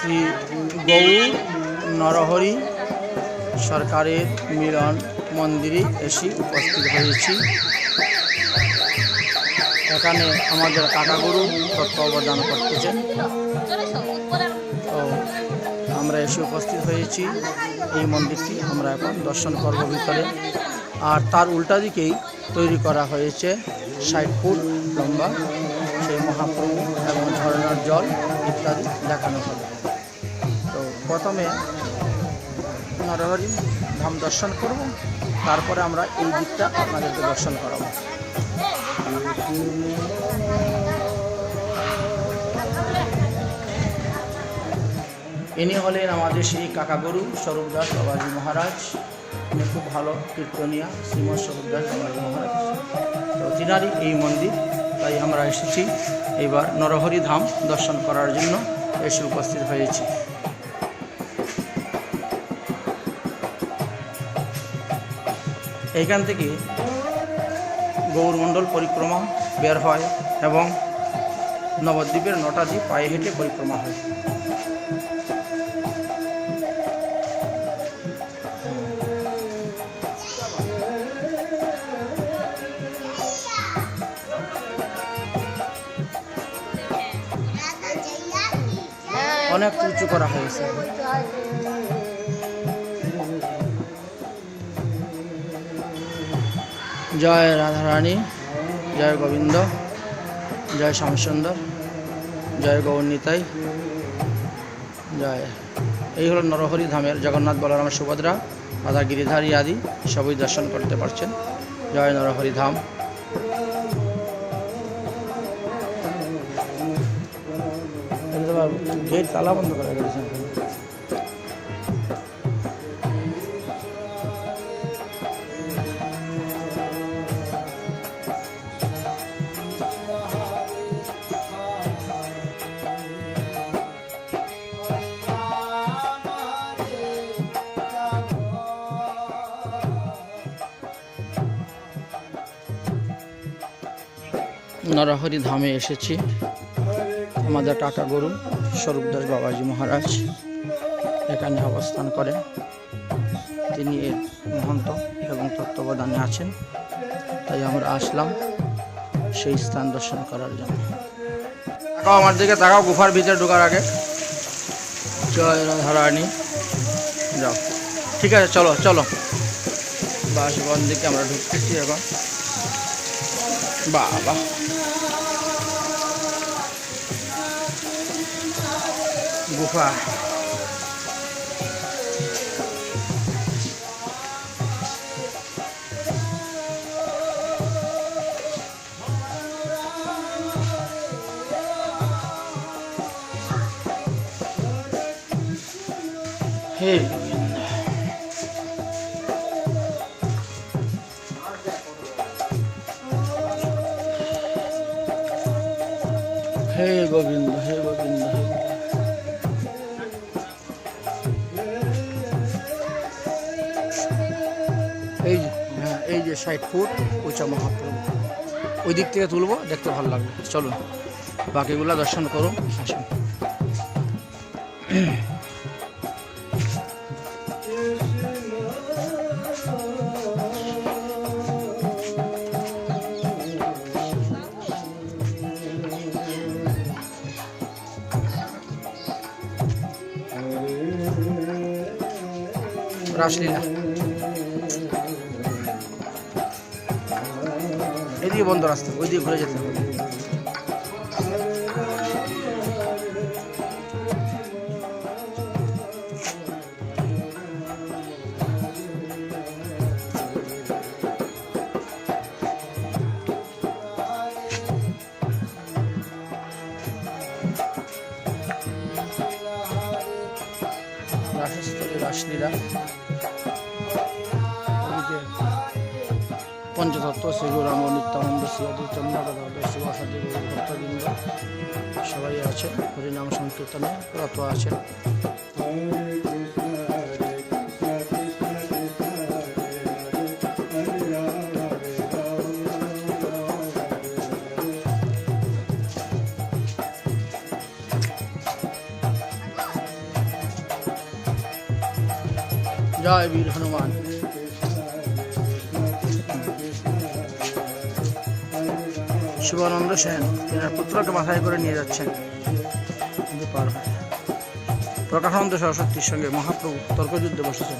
শ্রী গৌর নরহরি সরকারের মিলন মন্দিরে এসে উপস্থিত হয়েছি। এখানে আমাদের কাকাগুরু তত্ত্বাবধান করতেছেন। তো আমরা এসে উপস্থিত হয়েছি। এই মন্দিরটি আমরা এখন দর্শন করব ভিতরে। আর তার উল্টা দিকেই তৈরি করা হয়েছে ষাট ফুট লম্বা সেই মহাপ্রভু এবং ঝর্ণার জল ইত্যাদি দেখানো হবে। প্রথমে নরহরি ধাম দর্শন করব, তারপরে আমরা এই দিকটা আপনাদেরকে দর্শন করাবো। ইনি হলেন আমাদের সেই কাকাগুরু স্বরূপ দাস বাবাজি মহারাজ। উনি খুব ভালো কীর্তনিয়া, শ্রীমৎ স্বরূপ দাস বাবাজি মহারাজ। তো তিনারই এই মন্দির, তাই আমরা এসেছি। এবার নরহরি ধাম দর্শন করার জন্য এসে উপস্থিত হয়েছি। এইখান থেকে গৌরমণ্ডল পরিক্রমা বের হয় এবং নবদ্বীপের নটা দ্বীপ পায়ে হেঁটে পরিক্রমা হয়। অনেক উঁচু করা হয়েছে। জয় রাধারানী, জয় গোবিন্দ, জয় শ্যামসুন্দর, জয় গৌরনীতাই, জয়। এই হলো নরহরি ধামের জগন্নাথ বলরাম সুভদ্রা রাধা গিরিধারী আদি, সবই দর্শন করতে পারছেন। জয় নরহরি ধাম। গেট তালা বন্ধ করা গেছে। নরহরি ধামে এসেছি। আমাদের কাকা গুরু স্বরূপদাস বাবাজি মহারাজ এখানে অবস্থান করেন তিনি এর মহন্ত এবং তত্ত্বাবধানে আছেন। তাই আমরা আসলাম সেই স্থান দর্শন করার জন্য। তাকাও আমার দিকে, তাকাও, গুফার ভিতরে ঢোকার আগে। জয় রাধারানী। যাও। ঠিক আছে, চলো চলো। বাসবন দিকে আমরা ঢুকতেছি এখন। বাবা গুফা হে গোবিন্দ হে গোবিন্দ হে গোবিন্দ ষাট ফুট, উঁচা মহাপ্রভু। ওই দিক থেকে তুলবো, দেখতে ভালো লাগবে। চলুন, বাকিগুলো দর্শন করুন, আসুন। রাসলীলা। এদিকে বন্ধ রাস্তা? ওইদিকে ঘুরে যেতে হবে। রাসস্থলী রাসলীলা পঞ্চতত্ত্ব শ্রীগুরাম নিত্যানন্দ শিবাদী চন্দ্রাগত শিবাসাদী সবাই আছেন, হরিনাম সংকীর্তনে রত আছেন। জয় বীর হনুমান। শিবানন্দ সেন, এনার পুত্রকে মাথায় করে নিয়ে যাচ্ছেন। নদী পার। প্রকাশানন্দ সরস্বতীর সঙ্গে মহাপ্রভু তর্কযুদ্ধে বসেছেন।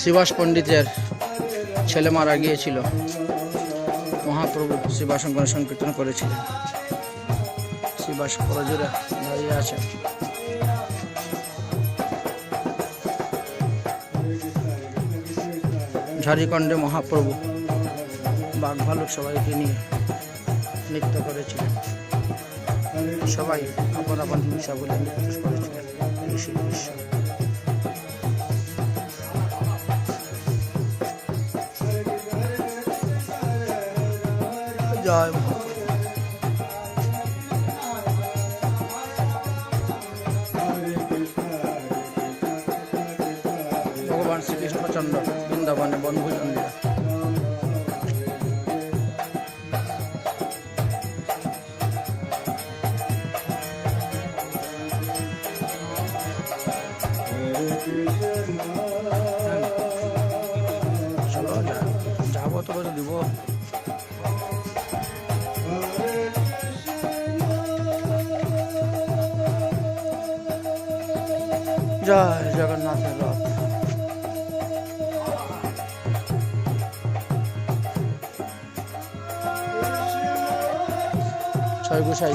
শিবাস পণ্ডিতের ছেলে মারা গিয়েছিল। মহাপ্রভু শিবাশঙ্কর সংকীর্তন করেছিলেন। শিবাস পরজুরে দাঁড়িয়ে আছেন। ঝাড়িকণ্ডে মহাপ্রভু বাঘ ভালুক সবাইকে নিয়ে নৃত্য করেছিলেন। সবাই আপন আপন হিংসা বলে নৃত্য করেছিলেন। এই সেই দৃশ্য জয় ভগবান শ্রীকৃষ্ণচন্দ্র। বৃন্দাবনে বনভোজন যা- যাব তো দিব। জয় জগন্নাথের ছয় গোসাই।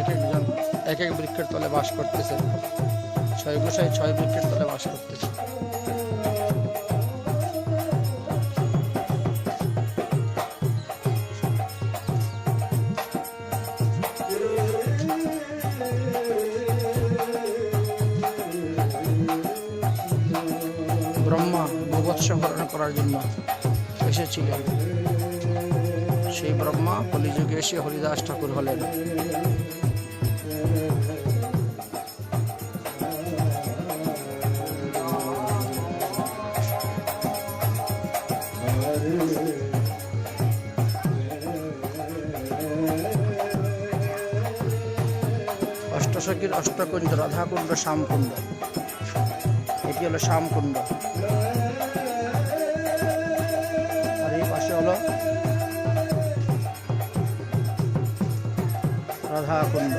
এক একজন এক এক বৃক্ষের তলে বাস করতেছে। ছয় গোসাই ছয় বৃক্ষের তলে বাস করতেছে। ব্রহ্মা ভগৎস হরণ করার জন্য এসেছিলেন। সেই ব্রহ্মা কলিযুগে এসে হরিদাস ঠাকুর হলেন। অষ্টসখীর অষ্টকুণ্ড রাধাকুণ্ড শ্যামকুণ্ড। এটি হলো শ্যামকুণ্ড। রাধাকুণ্ড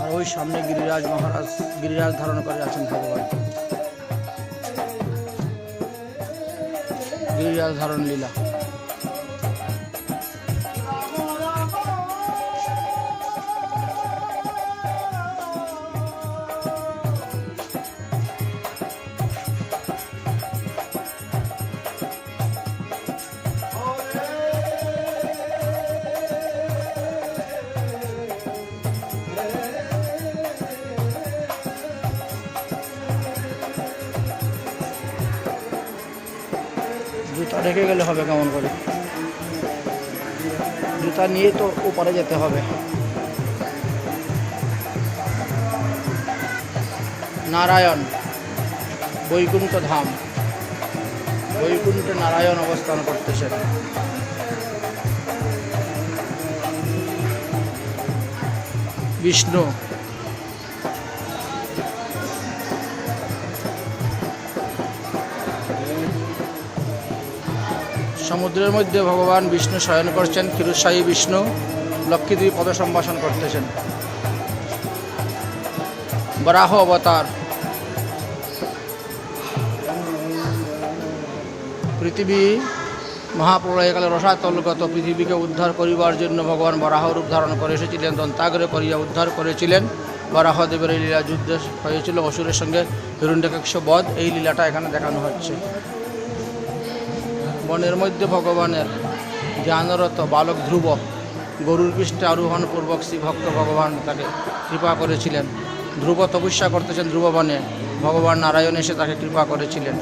আর ওই সামনে গিরিরাজ মহারাজ গিরিরাজ ধারণ করে আছেন ভগবান। গিরিরাজ ধারণ লীলা। রেখে গেলে হবে কেমন করে? জুতা নিয়ে তো ওপারে যেতে হবে। নারায়ণ, বৈকুণ্ঠ ধাম। বৈকুণ্ঠে নারায়ণ অবস্থান করতেছেন বিষ্ণু সমুদ্রের মধ্যে ভগবান বিষ্ণু শয়ন করছেন ক্ষীরসায়ী বিষ্ণু লক্ষ্মীদেবী পদ সম্ভাষণ করতেছেন। বরাহ অবতার। পৃথিবী মহাপ্রলয়কালে রসাতলগত পৃথিবীকে উদ্ধার করিবার জন্য ভগবান বরাহ রূপ ধারণ করে এসেছিলেন দন্তাগ্রে করিয়া উদ্ধার করেছিলেন। বরাহদেবের এই লীলা যুদ্ধ হয়েছিল অসুরের সঙ্গে হিরণ্যকাক্ষ বধ এই লীলাটা এখানে দেখানো হচ্ছে। বনের মধ্যে ভগবানের জ্ঞানরত বালক ধ্রুব গরুর পৃষ্ঠে আরোহণ পূর্বক শ্রী ভক্ত ভগবান তাকে কৃপা করেছিলেন। ধ্রুব তপস্যা করতেছেন ধ্রুব বনে ভগবান নারায়ণ এসে তাকে কৃপা করেছিলেন।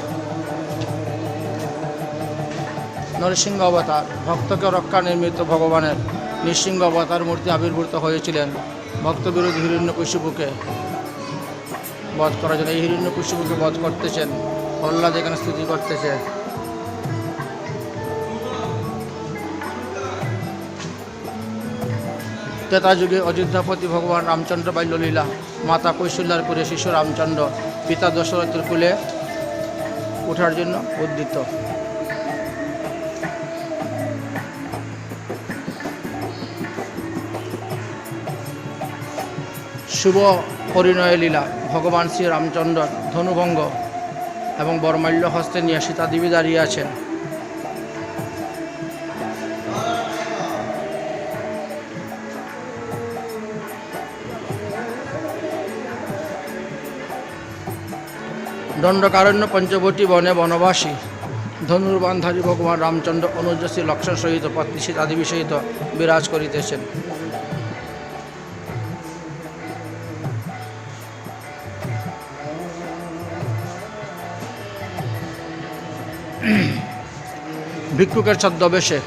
নরসিংহ অবতার। ভক্তকে রক্ষা নির্মিত ভগবানের নৃসিংহ অবতার মূর্তি আবির্ভূত হয়েছিলেন। ভক্ত বিরোধী হিরণ্যকশিপুকে বধ করার জন্য। এই হিরণ্যকশিপুকে বধ করতেছেন। প্রহ্লাদ এখানে স্থিতি করতেছে। তেতা যুগে অযোধ্যাপতি ভগবান রামচন্দ্র বাল্যলীলা মাতা কৈশল্যার কুলে শিশু রামচন্দ্র, পিতা দশরথের কুলে ওঠার জন্য উদ্দিত শুভ পরিণয় লীলা, ভগবান শ্রী রামচন্দ্র ধনুভঙ্গ এবং বরমাল্য হস্তে নিয়ে সীতা দেবী দাঁড়িয়ে আছেন। দণ্ডকারণ্য পঞ্চবটী বনে বনবাসী। ধনুর্বান্ধারী ভগবান রামচন্দ্র অনুজশ্রী লক্ষণ সহিত পত্নী দেবী সহিত বিরাজ করিতেছেন। ভিক্ষুকের ছদ্মবেশে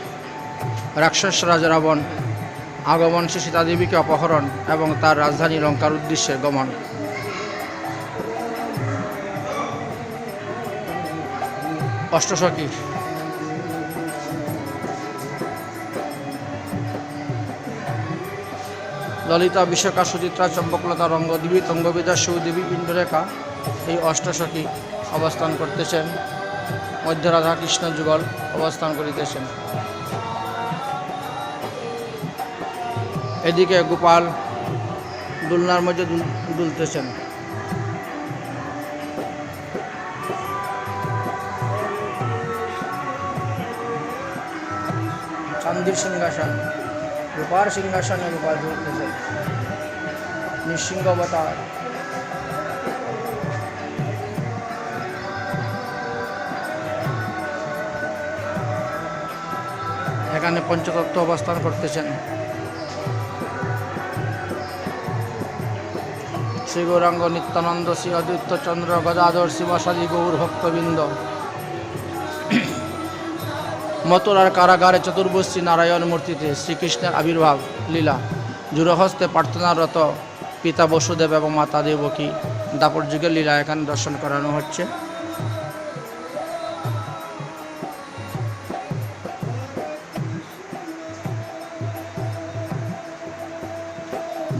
রাক্ষস রাজা রাবণ আগমন সে সীতাদেবীকে অপহরণ এবং তার রাজধানী লঙ্কার উদ্দেশ্যে গমন। অষ্টসখী ললিতা বিশ্বকা সুচিত্রা, চম্পকলতা, রঙ্গদেবী, তঙ্গবিদা সুদেবী ইন্দ্ররেখা এই অষ্টসখী অবস্থান করতেছেন। মধ্য রাধা কৃষ্ণ যুগল অবস্থান করিতেছেন। এদিকে গোপাল দুলনার মধ্যে দুল- দুলতেছেন। চান্দির সিংহাসন, রূপার সিংহাসনে দুলতেছেন নিঃসিংহ অবতার এখানে পঞ্চতত্ত্ব অবস্থান করতেছেন। শ্রী গৌরাঙ্গ নিত্যানন্দ, শ্রী অদ্বৈত চন্দ্র, গদাধর শিবাসাদি গৌর ভক্তবৃন্দ। মথুরার কারাগারে চতুর্বশী নারায়ণ মূর্তিতে শ্রীকৃষ্ণের আবির্ভাব, লীলা জুরহস্তে প্রার্থনারত পিতা বসুদেব এবং মাতা দেবকী দাপর যুগের লীলা এখানে দর্শন করানো হচ্ছে।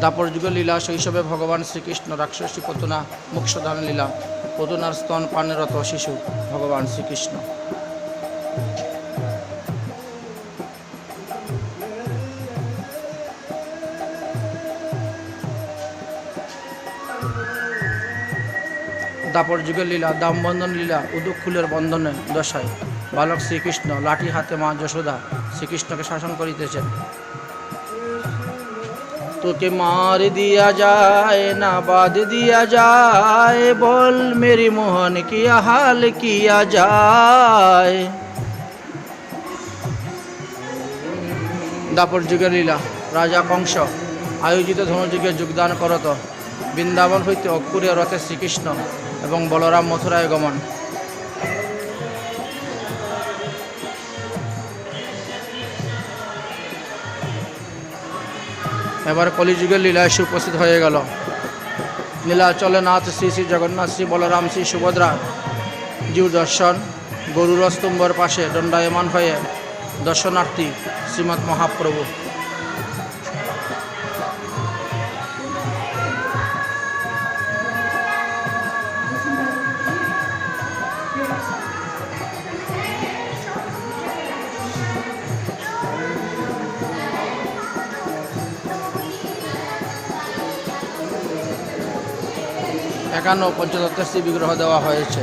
দাপর যুগের লীলা শৈশবে ভগবান শ্রীকৃষ্ণ রাক্ষসী পতুনা মুক্ষদান লীলা, পতুনার স্তন পানেরত শিশু ভগবান শ্রীকৃষ্ণ। দাপর যুগের লীলা দামবন্ধন লীলা উদুক্ষুলের বন্ধনে দশায়। বালক শ্রীকৃষ্ণ, লাঠি হাতে মা যশোদা শ্রীকৃষ্ণকে শাসন করিতেছেন। তোকে মার দিয়া যায় না বাদ দিয়া যায়, বল মেরি মোহন কিয়া হাল কিয়া যায় দাপর যুগের লীলা, রাজা কংস, আয়োজিত ধনুযুগে যোগদান করত। বৃন্দাবন হইতে অক্ষুরে রথে শ্রীকৃষ্ণ এবং বলরাম মথুরায় গমন। এবার কলিযুগের লীলা এসে উপস্থিত হয়ে গেল। নীলাচলে নাথ শ্রী শ্রী জগন্নাথ শ্রী বলরাম শ্রী সুভদ্রা। জীব দর্শন গরুর স্তম্ভর পাশে দণ্ডায়মান হয়ে দর্শনার্থী শ্রীমৎ মহাপ্রভু। একান্ন পঞ্চদত্তের শ্রী বিগ্রহ দেওয়া হয়েছে।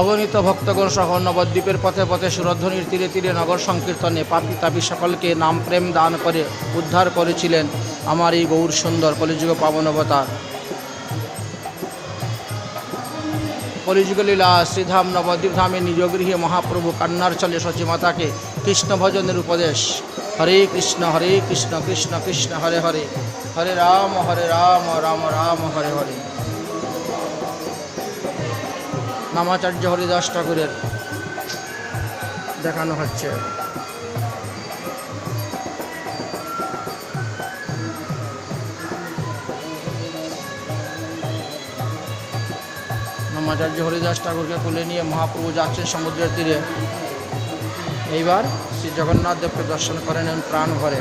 অগণিত ভক্তগণ সহ নবদ্বীপের পথে পথে সুরধ্বনির তীরে তীরে নগর সংকীর্তনে পাপি তাপি সকলকে নাম প্রেম দান করে উদ্ধার করেছিলেন আমার এই গৌর সুন্দর কলিযুগ পাবনবতার কলিযুগ লীলা শ্রীধাম নবদ্বীপ ধামে নিজ গৃহে মহাপ্রভু কান্নার চলে সচিমাতাকে কৃষ্ণ ভজনের উপদেশ। হরে কৃষ্ণ হরে কৃষ্ণ কৃষ্ণ কৃষ্ণ, হরে হরে। হরে রাম হরে রাম রাম রাম, হরে হরে। নামাচার্য হরিদাস ঠাকুরের দেখানো হচ্ছে। নামাচার্য হরিদাস ঠাকুরকে কোলে নিয়ে মহাপ্রভু যাচ্ছেন সমুদ্রের তীরে। এইবার শ্রী জগন্নাথ দেবকে দর্শন করে নেন প্রাণ ভরে।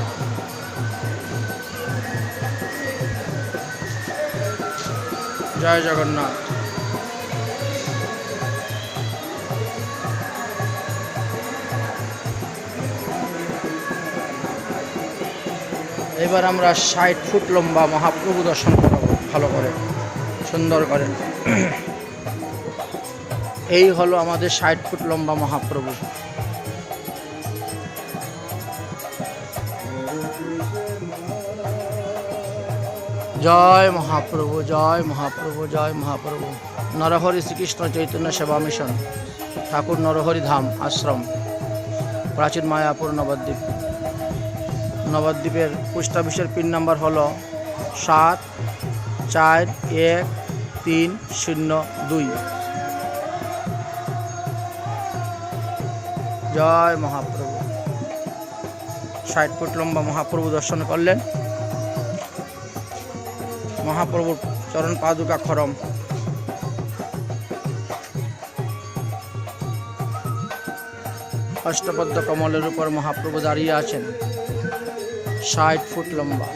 জয় জগন্নাথ। এবার আমরা ষাট ফুট লম্বা মহাপ্রভু দর্শন করাবো, ভালো করে, সুন্দর করে। এই হলো আমাদের ষাট ফুট লম্বা মহাপ্রভু। জয় মহাপ্রভু জয় মহাপ্রভু জয় মহাপ্রভু। নরহরি শ্রীকৃষ্ণ চৈতন্য সেবা মিশন, ঠাকুর নরহরি ধাম আশ্রম, প্রাচীন মায়াপুর নবদ্বীপ। নবদ্বীপের পোস্ট অফিসের পিন নাম্বার হলো সাত চার এক তিন শূন্য দুই। জয় মহাপ্রভু। ষাট ফুট লম্বা মহাপ্রভু দর্শন করলেন। মহাপ্রভুর চরণ পাদুকা খরম। অষ্টপদ্ম কমলের উপর মহাপ্রভু দাঁড়িয়ে আছেন। ষাট ফুট লম্বা।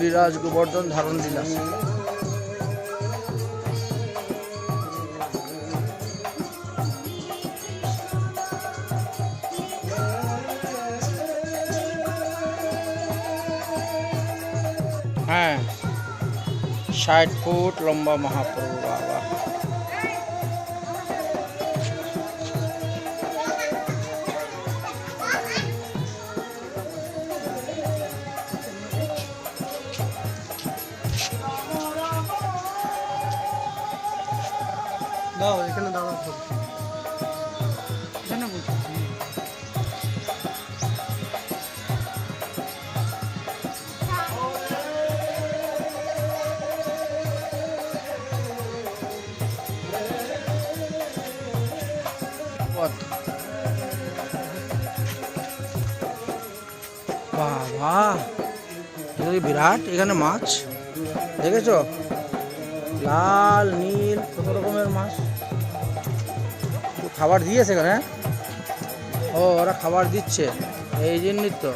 গিরিরাজ গোবর্ধন ধারণ বিলাস হ্যাঁ ষাট ফুট লম্বা মহাপ্রভু বাবা। দাও এখানে দাঁড়াও এখানে বলছি পথ। বাবা এটা কি বিরাট এখানে মাছ দেখেছ লাল নীল কত রকমের মাছ তো খাবার দিয়েছে এখানে হ্যাঁ? ও, ওরা খাবার দিচ্ছে। এই জন্যই তো।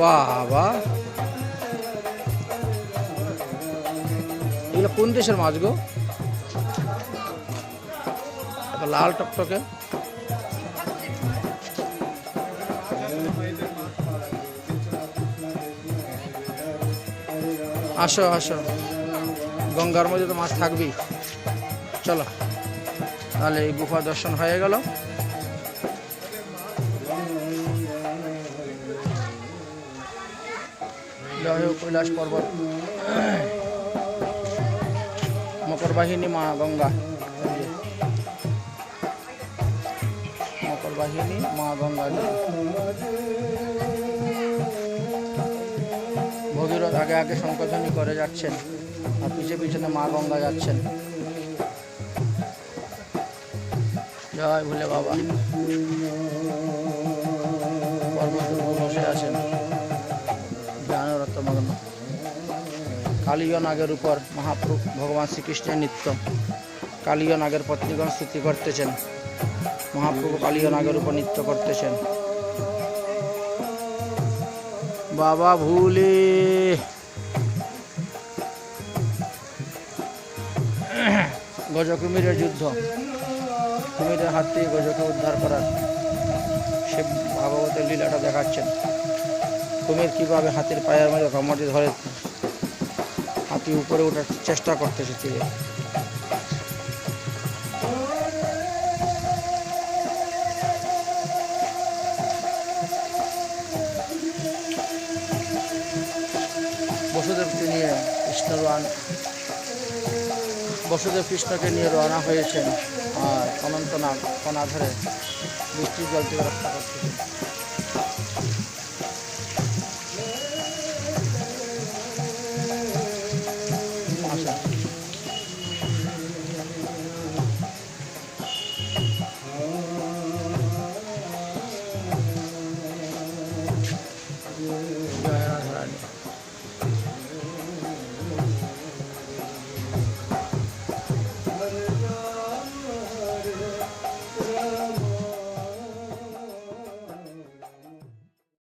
বাবা। এগুলো কোন দেশের মাছ গো? লাল টকটকে। আসো আসো। গঙ্গার মধ্যে তো মাছ থাকবেই। চলো। তাহলে এই গুফা দর্শন হয়ে গেল। কৈলাস পর্বত। মকর বাহিনী, মা গঙ্গা। এই যে। মকর বাহিনী, মা গঙ্গা। ভগীরথ আগে আগে সংকোচনী করে যাচ্ছেন। আর পিছে পিছনে মা গঙ্গা যাচ্ছেন। জয় ভুলে বাবা। বসে আছেন কালীয় নাগের উপর মহাপ্রভু ভগবান শ্রীকৃষ্ণের নিত্য। কালীয় নাগের পত্নীগণ স্থিতি করতেছেন। মহাপ্রভু কালীয় নাগের উপর নৃত্য করতেছেন। বাবা ভুলে। গজ কুমিরের যুদ্ধ। কুমিরের হাত থেকে গজকে উদ্ধার করার সে ভাগবতের লীলাটা দেখাচ্ছেন। কুমির কীভাবে হাতির পায়ের মধ্যে কামড়টি ধরে হাতি উপরে ওঠার চেষ্টা করতেছে তীরে। বসুদেবকে নিয়ে কৃষ্ণ রোয়ান বসুদেব কৃষ্ণকে নিয়ে রওনা হয়েছেন আর অনন্তনাগ কনাধারে বৃষ্টির জল থেকে রক্ষা করতেছেন